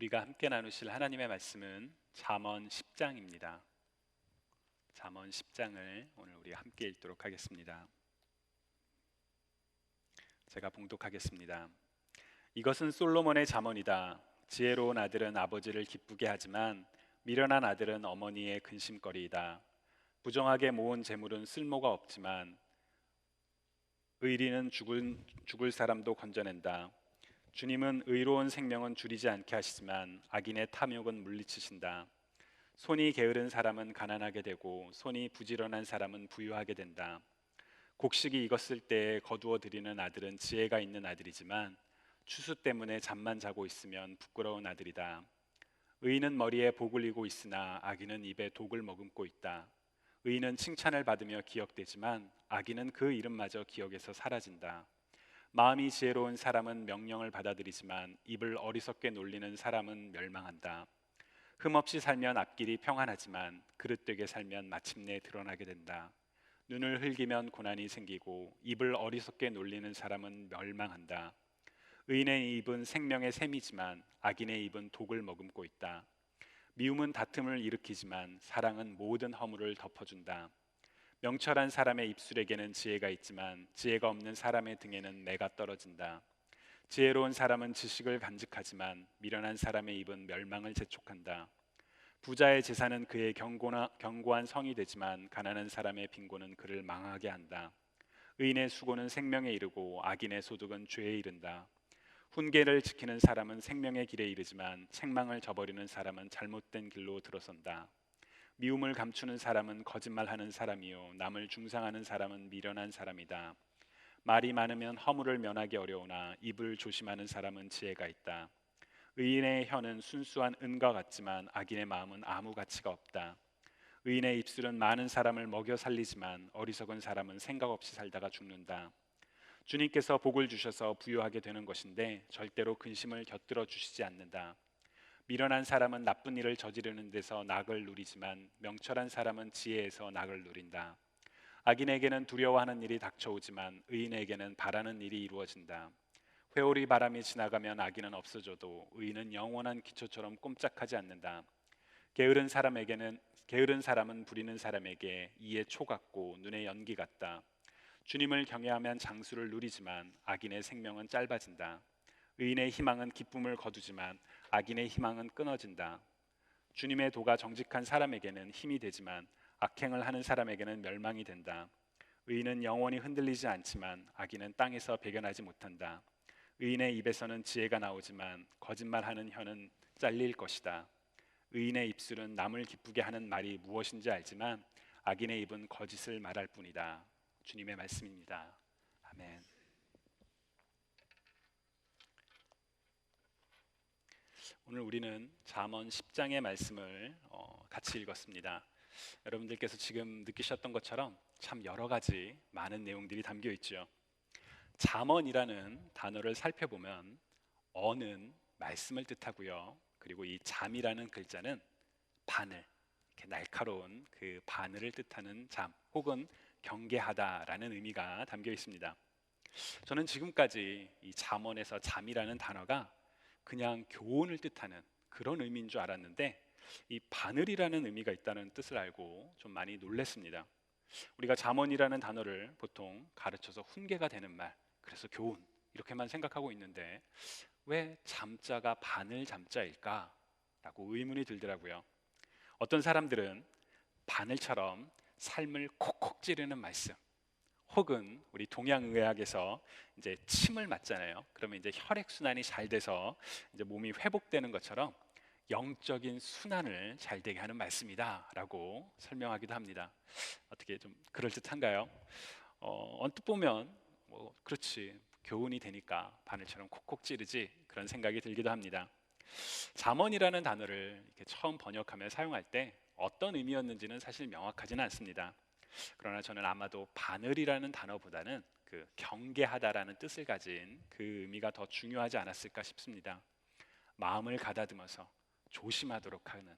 우리가 함께 나누실 하나님의 말씀은 잠언 10장입니다. 잠언 10장을 오늘 우리 함께 읽도록 하겠습니다. 제가 봉독하겠습니다. 이것은 솔로몬의 잠언이다. 지혜로운 아들은 아버지를 기쁘게 하지만 미련한 아들은 어머니의 근심거리이다. 부정하게 모은 재물은 쓸모가 없지만 의리는 죽을, 죽을 사람도 건져낸다. 주님은 의로운 생명은 줄이지 않게 하시지만 악인의 탐욕은 물리치신다. 손이 게으른 사람은 가난하게 되고 손이 부지런한 사람은 부유하게 된다. 곡식이 익었을 때 거두어 들이는 아들은 지혜가 있는 아들이지만 추수 때문에 잠만 자고 있으면 부끄러운 아들이다. 의인은 머리에 복을 이고 있으나 악인은 입에 독을 머금고 있다. 의인은 칭찬을 받으며 기억되지만 악인은 그 이름마저 기억에서 사라진다. 마음이 지혜로운 사람은 명령을 받아들이지만 입을 어리석게 놀리는 사람은 멸망한다. 흠없이 살면 앞길이 평안하지만 그릇되게 살면 마침내 드러나게 된다. 눈을 흘기면 고난이 생기고 입을 어리석게 놀리는 사람은 멸망한다. 의인의 입은 생명의 샘이지만 악인의 입은 독을 머금고 있다. 미움은 다툼을 일으키지만 사랑은 모든 허물을 덮어준다. 명철한 사람의 입술에게는 지혜가 있지만 지혜가 없는 사람의 등에는 매가 떨어진다. 지혜로운 사람은 지식을 간직하지만 미련한 사람의 입은 멸망을 재촉한다. 부자의 재산은 그의 경고나, 견고한 성이 되지만 가난한 사람의 빈곤은 그를 망하게 한다. 의인의 수고는 생명에 이르고 악인의 소득은 죄에 이른다. 훈계를 지키는 사람은 생명의 길에 이르지만 책망을 저버리는 사람은 잘못된 길로 들어선다. 미움을 감추는 사람은 거짓말하는 사람이요 남을 중상하는 사람은 미련한 사람이다. 말이 많으면 허물을 면하기 어려우나 입을 조심하는 사람은 지혜가 있다. 의인의 혀는 순수한 은과 같지만 악인의 마음은 아무 가치가 없다. 의인의 입술은 많은 사람을 먹여 살리지만 어리석은 사람은 생각 없이 살다가 죽는다. 주님께서 복을 주셔서 부유하게 되는 것인데 절대로 근심을 곁들여 주시지 않는다. 미련한 사람은 나쁜 일을 저지르는 데서 낙을 누리지만 명철한 사람은 지혜에서 낙을 누린다. 악인에게는 두려워하는 일이 닥쳐오지만 의인에게는 바라는 일이 이루어진다. 회오리 바람이 지나가면 악인은 없어져도 의인은 영원한 기초처럼 꼼짝하지 않는다. 게으른 사람에게는 게으른 사람은 부리는 사람에게 이에 초 같고 눈에 연기 같다. 주님을 경외하면 장수를 누리지만 악인의 생명은 짧아진다. 의인의 희망은 기쁨을 거두지만 악인의 희망은 끊어진다. 주님의 도가 정직한 사람에게는 힘이 되지만 악행을 하는 사람에게는 멸망이 된다. 의인은 영원히 흔들리지 않지만 악인은 땅에서 배견하지 못한다. 의인의 입에서는 지혜가 나오지만 거짓말하는 혀는 잘릴 것이다. 의인의 입술은 남을 기쁘게 하는 말이 무엇인지 알지만 악인의 입은 거짓을 말할 뿐이다. 주님의 말씀입니다. 아멘. 오늘 우리는 잠언 10장의 말씀을 어, 같이 읽었습니다. 여러분들께서 지금 느끼셨던 것처럼 참 여러 가지 많은 내용들이 담겨 있죠. 잠언이라는 단어를 살펴보면 어는 말씀을 뜻하고요. 그리고 이 잠이라는 글자는 바늘, 이렇게 날카로운 그 바늘을 뜻하는 잠, 혹은 경계하다라는 의미가 담겨 있습니다. 저는 지금까지 이 잠언에서 잠이라는 단어가 그냥 교훈을 뜻하는 그런 의미인 줄 알았는데 이 바늘이라는 의미가 있다는 뜻을 알고 좀 많이 놀랐습니다. 우리가 잠언이라는 단어를 보통 가르쳐서 훈계가 되는 말, 그래서 교훈 이렇게만 생각하고 있는데 왜 잠자가 바늘 잠자일까? 라고 의문이 들더라고요. 어떤 사람들은 바늘처럼 삶을 콕콕 찌르는 말씀, 혹은 우리 동양의학에서 이제 침을 맞잖아요. 그러면 이제 혈액 순환이 잘 돼서 이제 몸이 회복되는 것처럼 영적인 순환을 잘 되게 하는 말씀이다라고 설명하기도 합니다. 어떻게 좀 그럴 듯한가요? 어, 언뜻 보면 뭐 그렇지 교훈이 되니까 바늘처럼 콕콕 찌르지 그런 생각이 들기도 합니다. 잠언이라는 단어를 처음 번역하며 사용할 때 어떤 의미였는지는 사실 명확하지는 않습니다. 그러나 저는 아마도 바늘이라는 단어보다는 그 경계하다라는 뜻을 가진 그 의미가 더 중요하지 않았을까 싶습니다. 마음을 가다듬어서 조심하도록 하는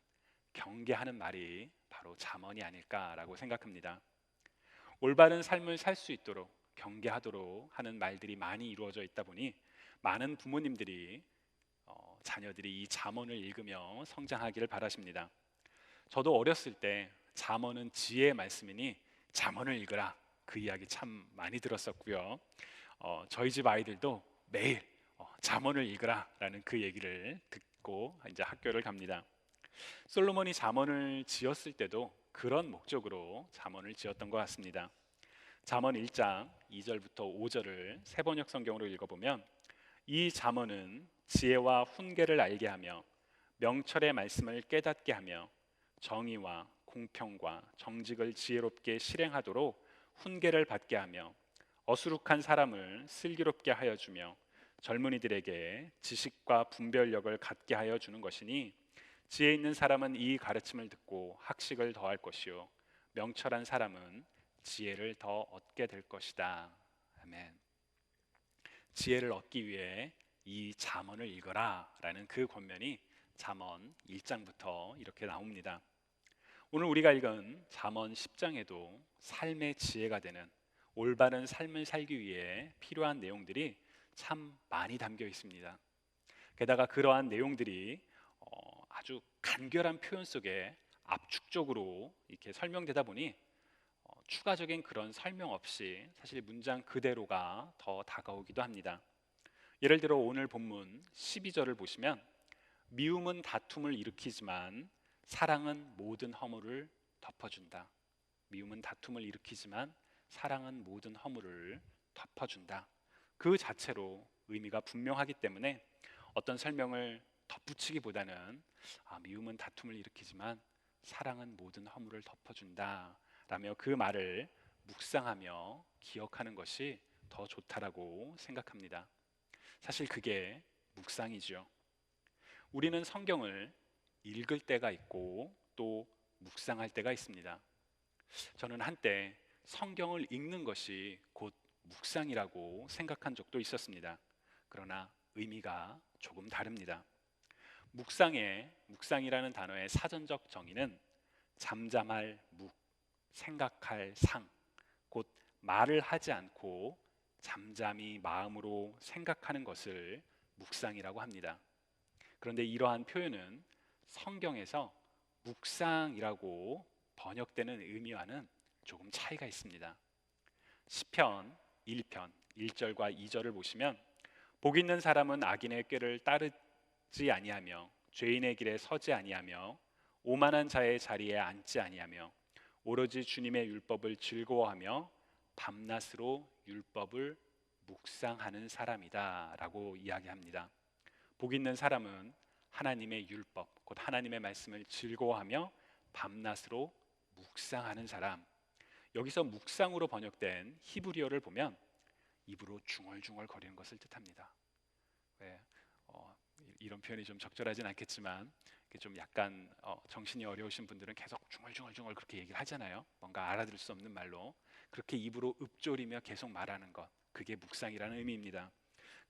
경계하는 말이 바로 잠언이 아닐까라고 생각합니다. 올바른 삶을 살 수 있도록 경계하도록 하는 말들이 많이 이루어져 있다 보니 많은 부모님들이 어, 자녀들이 이 잠언을 읽으며 성장하기를 바라십니다. 저도 어렸을 때 잠언은 지혜의 말씀이니 잠언을 읽으라 그 이야기 참 많이 들었었고요. 어, 저희 집 아이들도 매일 어, 잠언을 읽으라라는 그 얘기를 듣고 이제 학교를 갑니다. 솔로몬이 잠언을 지었을 때도 그런 목적으로 잠언을 지었던 것 같습니다. 잠언 1장 2절부터 5절을 세번역 성경으로 읽어보면 이 잠언은 지혜와 훈계를 알게 하며 명철의 말씀을 깨닫게 하며 정의와 공평과 정직을 지혜롭게 실행하도록 훈계를 받게 하며 어수룩한 사람을 슬기롭게 하여 주며 젊은이들에게 지식과 분별력을 갖게 하여 주는 것이니 지혜 있는 사람은 이 가르침을 듣고 학식을 더할 것이요 명철한 사람은 지혜를 더 얻게 될 것이다. 아멘. 지혜를 얻기 위해 이 잠언을 읽어라라는 그 권면이 잠언 1장부터 이렇게 나옵니다. 오늘 우리가 읽은 잠언 10장에도 삶의 지혜가 되는 올바른 삶을 살기 위해 필요한 내용들이 참 많이 담겨 있습니다. 게다가 그러한 내용들이 어, 아주 간결한 표현 속에 압축적으로 이렇게 설명되다 보니 어, 추가적인 그런 설명 없이 사실 문장 그대로가 더 다가오기도 합니다. 예를 들어 오늘 본문 12절을 보시면 미움은 다툼을 일으키지만 사랑은 모든 허물을 덮어준다. 미움은 다툼을 일으키지만 사랑은 모든 허물을 덮어준다. 그 자체로 의미가 분명하기 때문에 어떤 설명을 덧붙이기보다는 아, 미움은 다툼을 일으키지만 사랑은 모든 허물을 덮어준다. 라며 그 말을 묵상하며 기억하는 것이 더 좋다라고 생각합니다. 사실 그게 묵상이죠. 우리는 성경을 읽을 때가 있고 또 묵상할 때가 있습니다. 저는 한때 성경을 읽는 것이 곧 묵상이라고 생각한 적도 있었습니다. 그러나 의미가 조금 다릅니다. 묵상의 묵상이라는 단어의 사전적 정의는 잠잠할 묵, 생각할 상, 곧 말을 하지 않고 잠잠히 마음으로 생각하는 것을 묵상이라고 합니다. 그런데 이러한 표현은 성경에서 묵상이라고 번역되는 의미와는 조금 차이가 있습니다. 시편 1편 1절과 2절을 보시면 복 있는 사람은 악인의 꾀를 따르지 아니하며 죄인의 길에 서지 아니하며 오만한 자의 자리에 앉지 아니하며 오로지 주님의 율법을 즐거워하며 밤낮으로 율법을 묵상하는 사람이다라고 이야기합니다. 복 있는 사람은 하나님의 율법, 곧 하나님의 말씀을 즐거워하며 밤낮으로 묵상하는 사람. 여기서 묵상으로 번역된 히브리어를 보면 입으로 중얼중얼 거리는 것을 뜻합니다. 왜 어, 이런 표현이 좀 적절하진 않겠지만 좀 약간 어, 정신이 어려우신 분들은 계속 중얼중얼중얼 그렇게 얘기를 하잖아요. 뭔가 알아들을 수 없는 말로 그렇게 입으로 읊조리며 계속 말하는 것 그게 묵상이라는 의미입니다.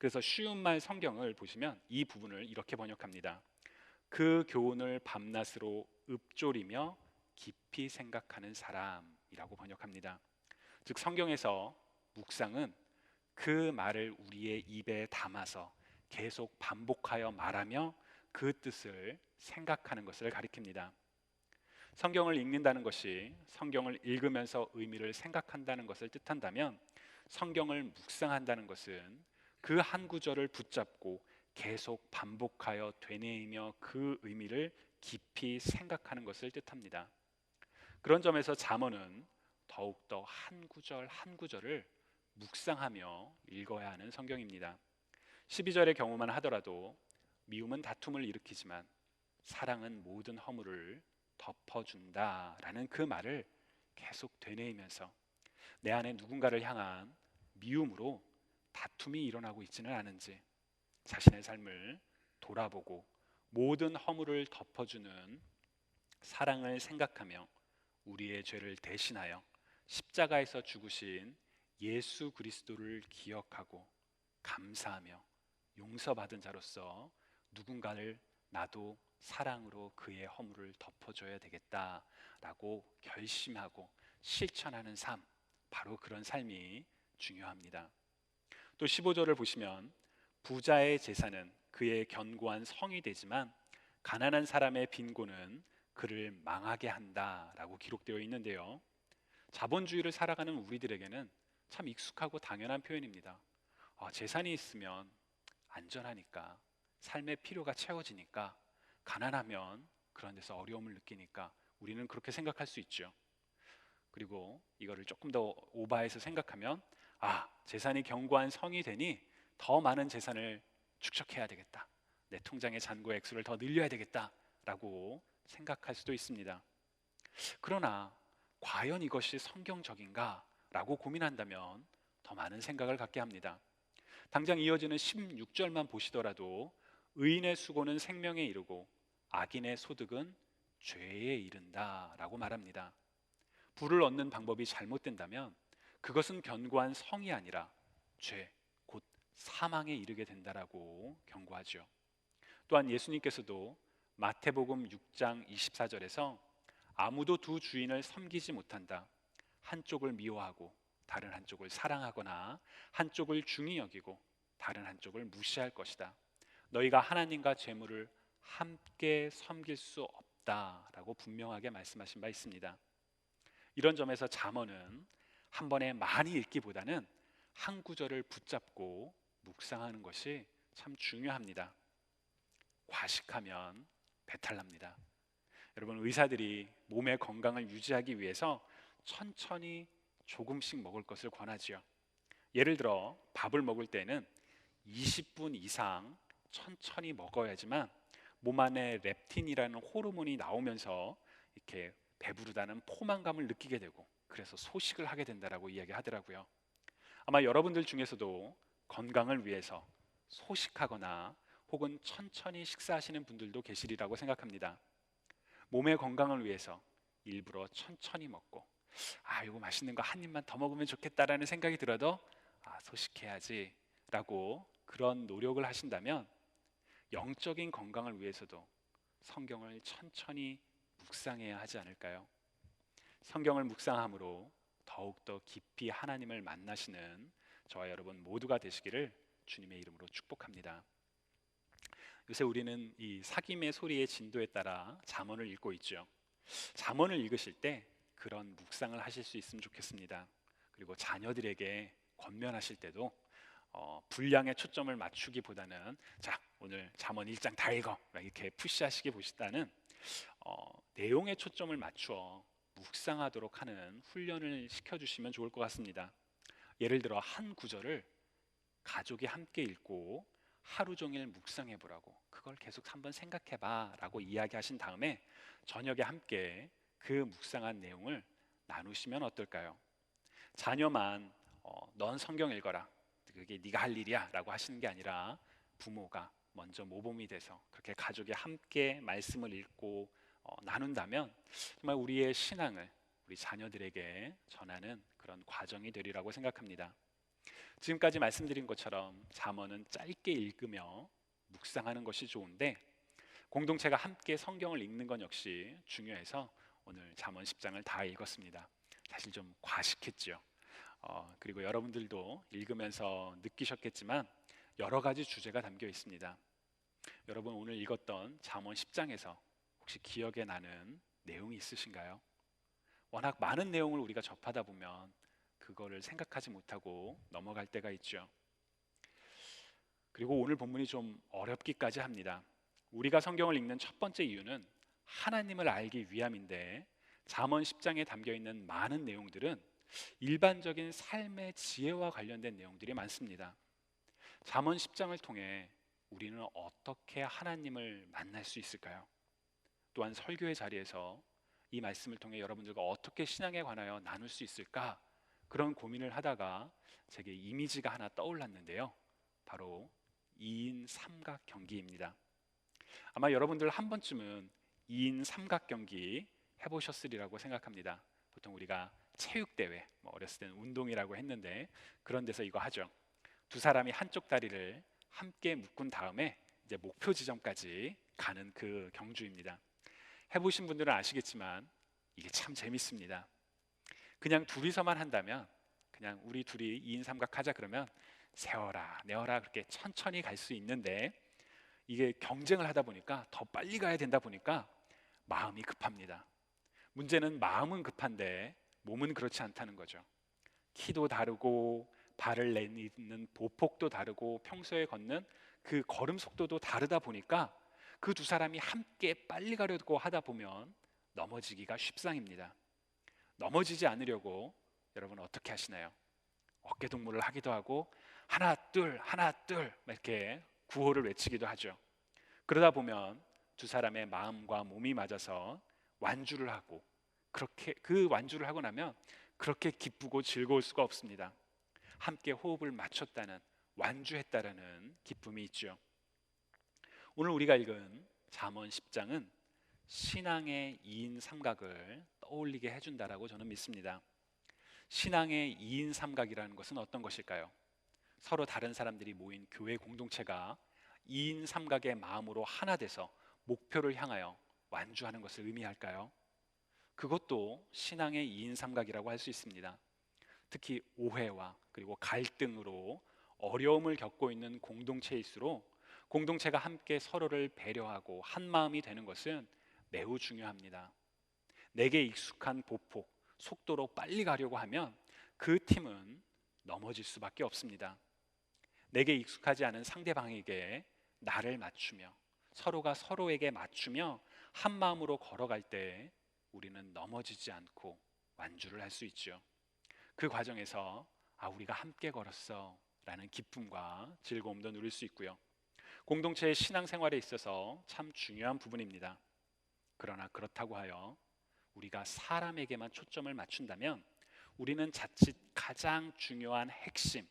그래서 쉬운 말 성경을 보시면 이 부분을 이렇게 번역합니다. 그 교훈을 밤낮으로 읊조리며 깊이 생각하는 사람이라고 번역합니다. 즉 성경에서 묵상은 그 말을 우리의 입에 담아서 계속 반복하여 말하며 그 뜻을 생각하는 것을 가리킵니다. 성경을 읽는다는 것이 성경을 읽으면서 의미를 생각한다는 것을 뜻한다면 성경을 묵상한다는 것은 그 한 구절을 붙잡고 계속 반복하여 되뇌이며 그 의미를 깊이 생각하는 것을 뜻합니다. 그런 점에서 잠언은 더욱더 한 구절 한 구절을 묵상하며 읽어야 하는 성경입니다. 12절의 경우만 하더라도 미움은 다툼을 일으키지만 사랑은 모든 허물을 덮어준다라는 그 말을 계속 되뇌이면서 내 안에 누군가를 향한 미움으로 다툼이 일어나고 있지는 않은지 자신의 삶을 돌아보고 모든 허물을 덮어주는 사랑을 생각하며 우리의 죄를 대신하여 십자가에서 죽으신 예수 그리스도를 기억하고 감사하며 용서받은 자로서 누군가를 나도 사랑으로 그의 허물을 덮어줘야 되겠다라고 결심하고 실천하는 삶, 바로 그런 삶이 중요합니다. 또 15절을 보시면 부자의 재산은 그의 견고한 성이 되지만 가난한 사람의 빈곤은 그를 망하게 한다라고 기록되어 있는데요. 자본주의를 살아가는 우리들에게는 참 익숙하고 당연한 표현입니다. 아, 재산이 있으면 안전하니까 삶의 필요가 채워지니까 가난하면 그런 데서 어려움을 느끼니까 우리는 그렇게 생각할 수 있죠. 그리고 이거를 조금 더 오바해서 생각하면 아 재산이 견고한 성이 되니 더 많은 재산을 축적해야 되겠다. 내 통장의 잔고 액수를 더 늘려야 되겠다라고 생각할 수도 있습니다. 그러나 과연 이것이 성경적인가라고 고민한다면 더 많은 생각을 갖게 합니다. 당장 이어지는 16절만 보시더라도 의인의 수고는 생명에 이르고 악인의 소득은 죄에 이른다라고 말합니다. 부를 얻는 방법이 잘못된다면 그것은 견고한 성이 아니라 죄, 곧 사망에 이르게 된다라고 경고하죠. 또한 예수님께서도 마태복음 6장 24절에서 아무도 두 주인을 섬기지 못한다. 한쪽을 미워하고 다른 한쪽을 사랑하거나 한쪽을 중히 여기고 다른 한쪽을 무시할 것이다. 너희가 하나님과 재물을 함께 섬길 수 없다라고 분명하게 말씀하신 바 있습니다. 이런 점에서 잠언은 한 번에 많이 읽기보다는 한 구절을 붙잡고 묵상하는 것이 참 중요합니다. 과식하면 배탈 납니다. 여러분 의사들이 몸의 건강을 유지하기 위해서 천천히 조금씩 먹을 것을 권하지요. 예를 들어 밥을 먹을 때는 20분 이상 천천히 먹어야지만 몸 안에 렙틴이라는 호르몬이 나오면서 이렇게 배부르다는 포만감을 느끼게 되고 그래서 소식을 하게 된다라고 이야기하더라고요. 아마 여러분들 중에서도 건강을 위해서 소식하거나 혹은 천천히 식사하시는 분들도 계시리라고 생각합니다. 몸의 건강을 위해서 일부러 천천히 먹고 아 이거 맛있는 거 한 입만 더 먹으면 좋겠다라는 생각이 들어도 아 소식해야지라고 그런 노력을 하신다면 영적인 건강을 위해서도 성경을 천천히 묵상해야 하지 않을까요? 성경을 묵상함으로 더욱더 깊이 하나님을 만나시는 저와 여러분 모두가 되시기를 주님의 이름으로 축복합니다. 요새 우리는 이 사김의 소리의 진도에 따라 잠언을 읽고 있죠. 잠언을 읽으실 때 그런 묵상을 하실 수 있으면 좋겠습니다. 그리고 자녀들에게 권면하실 때도 어, 분량에 초점을 맞추기보다는 자 오늘 잠언 1장 다 읽어 이렇게 푸시하시기 보시다는 어, 내용에 초점을 맞추어 묵상하도록 하는 훈련을 시켜주시면 좋을 것 같습니다. 예를 들어 한 구절을 가족이 함께 읽고 하루 종일 묵상해 보라고 그걸 계속 한번 생각해 봐라고 이야기하신 다음에 저녁에 함께 그 묵상한 내용을 나누시면 어떨까요? 자녀만 어, 넌 성경 읽어라 그게 네가 할 일이야라고 하시는 게 아니라 부모가 먼저 모범이 돼서 그렇게 가족이 함께 말씀을 읽고 어, 나눈다면 정말 우리의 신앙을 우리 자녀들에게 전하는 그런 과정이 되리라고 생각합니다. 지금까지 말씀드린 것처럼 잠언은 짧게 읽으며 묵상하는 것이 좋은데 공동체가 함께 성경을 읽는 건 역시 중요해서 오늘 잠언 10장을 다 읽었습니다. 사실 좀 과식했죠. 어, 그리고 여러분들도 읽으면서 느끼셨겠지만 여러 가지 주제가 담겨 있습니다. 여러분 오늘 읽었던 잠언 10장에서 혹시 기억에 나는 내용이 있으신가요? 워낙 많은 내용을 우리가 접하다 보면 그거를 생각하지 못하고 넘어갈 때가 있죠. 그리고 오늘 본문이 좀 어렵기까지 합니다. 우리가 성경을 읽는 첫 번째 이유는 하나님을 알기 위함인데 잠언 10장에 담겨 있는 많은 내용들은 일반적인 삶의 지혜와 관련된 내용들이 많습니다. 잠언 10장을 통해 우리는 어떻게 하나님을 만날 수 있을까요? 또한 설교의 자리에서 이 말씀을 통해 여러분들과 어떻게 신앙에 관하여 나눌 수 있을까? 그런 고민을 하다가 제게 이미지가 하나 떠올랐는데요. 바로 2인 삼각 경기입니다. 아마 여러분들 한 번쯤은 2인 삼각 경기 해보셨으리라고 생각합니다. 보통 우리가 체육 대회, 뭐 어렸을 때는 운동이라고 했는데 그런 데서 이거 하죠. 두 사람이 한쪽 다리를 함께 묶은 다음에 이제 목표 지점까지 가는 그 경주입니다. 해보신 분들은 아시겠지만 이게 참 재밌습니다. 그냥 둘이서만 한다면 그냥 우리 둘이 2인 삼각 하자 그러면 세워라 내어라 그렇게 천천히 갈 수 있는데 이게 경쟁을 하다 보니까 더 빨리 가야 된다 보니까 마음이 급합니다. 문제는 마음은 급한데 몸은 그렇지 않다는 거죠. 키도 다르고 발을 내딛는 보폭도 다르고 평소에 걷는 그 걸음 속도도 다르다 보니까 그 두 사람이 함께 빨리 가려고 하다 보면 넘어지기가 쉽상입니다. 넘어지지 않으려고 여러분 어떻게 하시나요? 어깨 동무를 하기도 하고 하나 둘 하나 둘 이렇게 구호를 외치기도 하죠. 그러다 보면 두 사람의 마음과 몸이 맞아서 완주를 하고 그렇게 그 완주를 하고 나면 그렇게 기쁘고 즐거울 수가 없습니다. 함께 호흡을 맞췄다는 완주했다라는 기쁨이 있죠. 오늘 우리가 읽은 잠언 10장은 신앙의 이인 삼각을 떠올리게 해준다라고 저는 믿습니다. 신앙의 이인 삼각이라는 것은 어떤 것일까요? 서로 다른 사람들이 모인 교회 공동체가 이인 삼각의 마음으로 하나 돼서 목표를 향하여 완주하는 것을 의미할까요? 그것도 신앙의 이인 삼각이라고 할 수 있습니다. 특히 오해와 그리고 갈등으로 어려움을 겪고 있는 공동체일수록 공동체가 함께 서로를 배려하고 한 마음이 되는 것은 매우 중요합니다. 내게 익숙한 보폭, 속도로 빨리 가려고 하면 그 팀은 넘어질 수밖에 없습니다. 내게 익숙하지 않은 상대방에게 나를 맞추며 서로가 서로에게 맞추며 한 마음으로 걸어갈 때 우리는 넘어지지 않고 완주를 할 수 있죠. 그 과정에서 아 우리가 함께 걸었어라는 기쁨과 즐거움도 누릴 수 있고요. 공동체의 신앙생활에 있어서 참 중요한 부분입니다. 그러나 그렇다고 하여 우리가 사람에게만 초점을 맞춘다면 우리는 자칫 가장 중요한 핵심,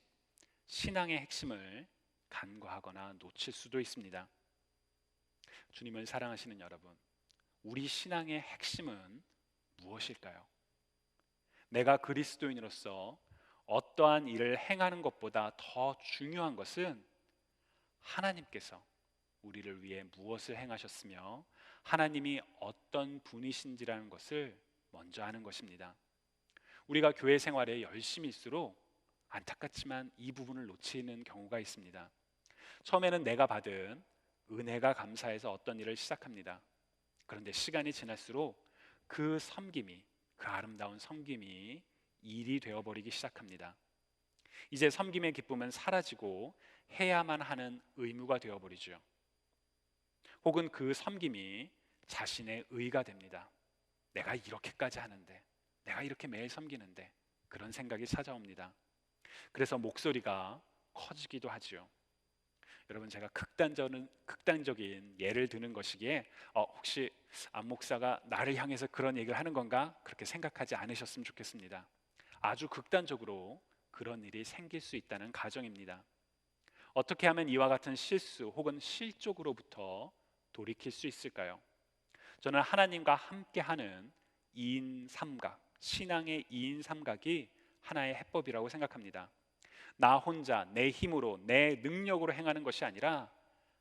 신앙의 핵심을 간과하거나 놓칠 수도 있습니다. 주님을 사랑하시는 여러분, 우리 신앙의 핵심은 무엇일까요? 내가 그리스도인으로서 어떠한 일을 행하는 것보다 더 중요한 것은 하나님께서 우리를 위해 무엇을 행하셨으며 하나님이 어떤 분이신지라는 것을 먼저 아는 것입니다. 우리가 교회 생활에 열심일수록 안타깝지만 이 부분을 놓치는 경우가 있습니다. 처음에는 내가 받은 은혜가 감사해서 어떤 일을 시작합니다. 그런데 시간이 지날수록 그 섬김이 그 아름다운 섬김이 일이 되어버리기 시작합니다. 이제 섬김의 기쁨은 사라지고 해야만 하는 의무가 되어버리죠. 혹은 그 섬김이 자신의 의가 됩니다. 내가 이렇게까지 하는데, 내가 이렇게 매일 섬기는데 그런 생각이 찾아옵니다. 그래서 목소리가 커지기도 하지요. 여러분 제가 극단적인 극단적인 예를 드는 것이기에 어, 혹시 안 목사가 나를 향해서 그런 얘기를 하는 건가 그렇게 생각하지 않으셨으면 좋겠습니다. 아주 극단적으로 그런 일이 생길 수 있다는 가정입니다. 어떻게 하면 이와 같은 실수 혹은 실족으로부터 돌이킬 수 있을까요? 저는 하나님과 함께하는 이인 삼각, 신앙의 이인 삼각이 하나의 해법이라고 생각합니다. 나 혼자 내 힘으로 내 능력으로 행하는 것이 아니라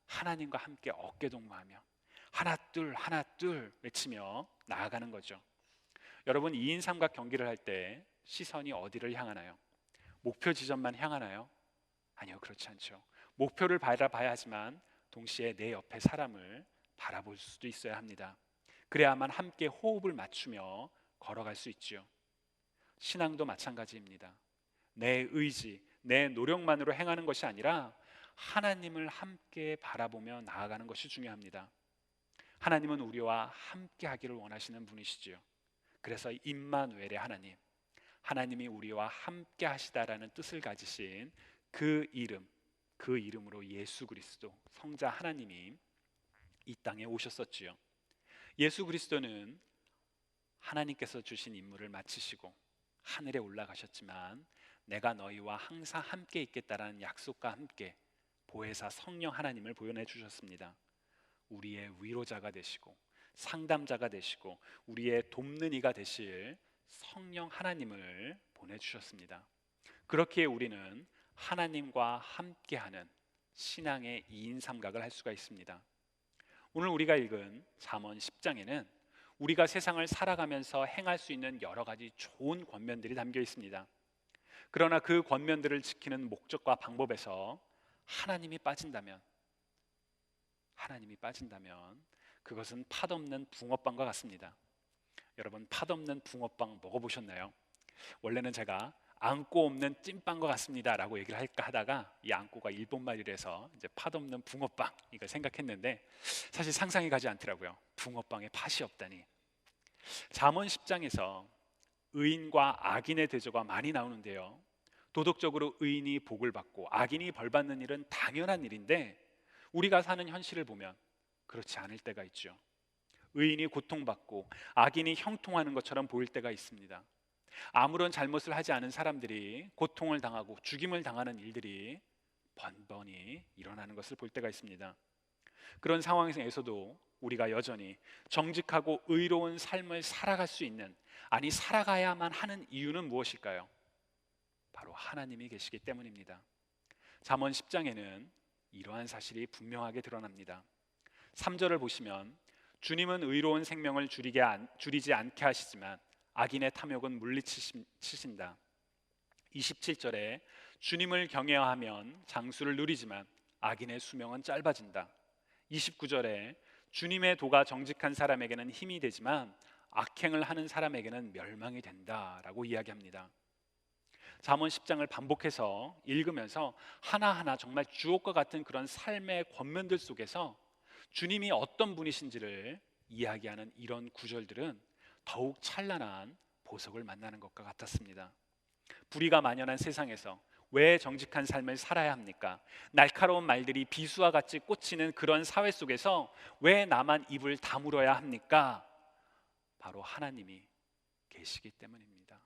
하나님과 함께 어깨 동무하며 하나 둘 하나 둘 외치며 나아가는 거죠. 여러분 2인 삼각 경기를 할 때 시선이 어디를 향하나요? 목표 지점만 향하나요? 아니요, 그렇지 않죠. 목표를 바라봐야 하지만 동시에 내 옆에 사람을 바라볼 수도 있어야 합니다. 그래야만 함께 호흡을 맞추며 걸어갈 수 있지요. 신앙도 마찬가지입니다. 내 의지, 내 노력만으로 행하는 것이 아니라 하나님을 함께 바라보며 나아가는 것이 중요합니다. 하나님은 우리와 함께 하기를 원하시는 분이시지요. 그래서 임마누엘의 하나님, 하나님이 우리와 함께 하시다라는 뜻을 가지신 그 이름, 그 이름으로 예수 그리스도 성자 하나님이 이 땅에 오셨었지요. 예수 그리스도는 하나님께서 주신 임무를 마치시고 하늘에 올라가셨지만 내가 너희와 항상 함께 있겠다라는 약속과 함께 보혜사 성령 하나님을 보여내 주셨습니다. 우리의 위로자가 되시고 상담자가 되시고 우리의 돕는 이가 되실 성령 하나님을 보내 주셨습니다. 그렇게 우리는 하나님과 함께하는 신앙의 이인 삼각을 할 수가 있습니다. 오늘 우리가 읽은 잠언 10장에는 우리가 세상을 살아가면서 행할 수 있는 여러 가지 좋은 권면들이 담겨 있습니다. 그러나 그 권면들을 지키는 목적과 방법에서 하나님이 빠진다면 하나님이 빠진다면 그것은 팥없는 붕어빵과 같습니다. 여러분 팥없는 붕어빵 먹어보셨나요? 원래는 제가 안고 없는 찐빵과 같습니다 라고 얘기를 할까 하다가 이 안고가 일본 말이라서 이제 팥 없는 붕어빵 이걸 생각했는데 사실 상상이 가지 않더라고요. 붕어빵에 팥이 없다니. 잠언 10장에서 의인과 악인의 대조가 많이 나오는데요. 도덕적으로 의인이 복을 받고 악인이 벌 받는 일은 당연한 일인데 우리가 사는 현실을 보면 그렇지 않을 때가 있죠. 의인이 고통받고 악인이 형통하는 것처럼 보일 때가 있습니다. 아무런 잘못을 하지 않은 사람들이 고통을 당하고 죽임을 당하는 일들이 번번이 일어나는 것을 볼 때가 있습니다. 그런 상황에서도 우리가 여전히 정직하고 의로운 삶을 살아갈 수 있는 아니 살아가야만 하는 이유는 무엇일까요? 바로 하나님이 계시기 때문입니다. 잠언 10장에는 이러한 사실이 분명하게 드러납니다. 3절을 보시면 주님은 의로운 생명을 줄이게 안, 줄이지 않게 하시지만 악인의 탐욕은 물리치신다. 27절에 주님을 경외하면 장수를 누리지만 악인의 수명은 짧아진다. 29절에 주님의 도가 정직한 사람에게는 힘이 되지만 악행을 하는 사람에게는 멸망이 된다라고 이야기합니다. 잠언 10장을 반복해서 읽으면서 하나하나 정말 주옥과 같은 그런 삶의 권면들 속에서 주님이 어떤 분이신지를 이야기하는 이런 구절들은 더욱 찬란한 보석을 만나는 것과 같았습니다. 불의가 만연한 세상에서 왜 정직한 삶을 살아야 합니까? 날카로운 말들이 비수와 같이 꽂히는 그런 사회 속에서 왜 나만 입을 다물어야 합니까? 바로 하나님이 계시기 때문입니다.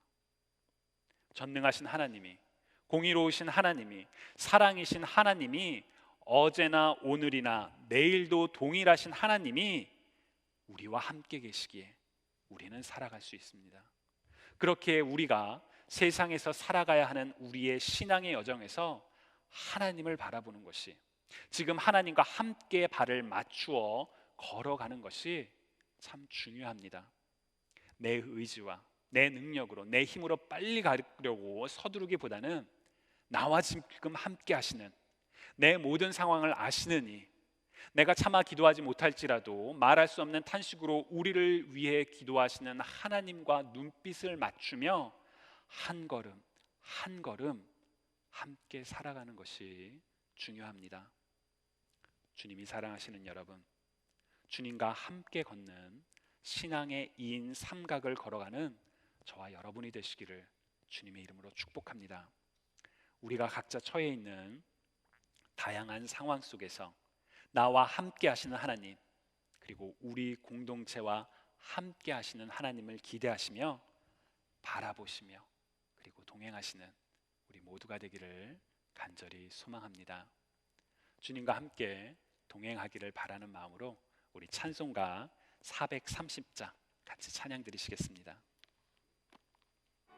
전능하신 하나님이 공의로우신 하나님이 사랑이신 하나님이 어제나 오늘이나 내일도 동일하신 하나님이 우리와 함께 계시기에 우리는 살아갈 수 있습니다. 그렇게 우리가 세상에서 살아가야 하는 우리의 신앙의 여정에서 하나님을 바라보는 것이 지금 하나님과 함께 발을 맞추어 걸어가는 것이 참 중요합니다. 내 의지와 내 능력으로 내 힘으로 빨리 가려고 서두르기보다는 나와 지금 함께 하시는 내 모든 상황을 아시느니 내가 차마 기도하지 못할지라도 말할 수 없는 탄식으로 우리를 위해 기도하시는 하나님과 눈빛을 맞추며 한 걸음 한 걸음 함께 살아가는 것이 중요합니다. 주님이 사랑하시는 여러분, 주님과 함께 걷는 신앙의 이인 삼각을 걸어가는 저와 여러분이 되시기를 주님의 이름으로 축복합니다. 우리가 각자 처해 있는 다양한 상황 속에서 나와 함께 하시는 하나님 그리고 우리 공동체와 함께 하시는 하나님을 기대하시며 바라보시며 그리고 동행하시는 우리 모두가 되기를 간절히 소망합니다. 주님과 함께 동행하기를 바라는 마음으로 우리 찬송가 430장 같이 찬양 드리시겠습니다.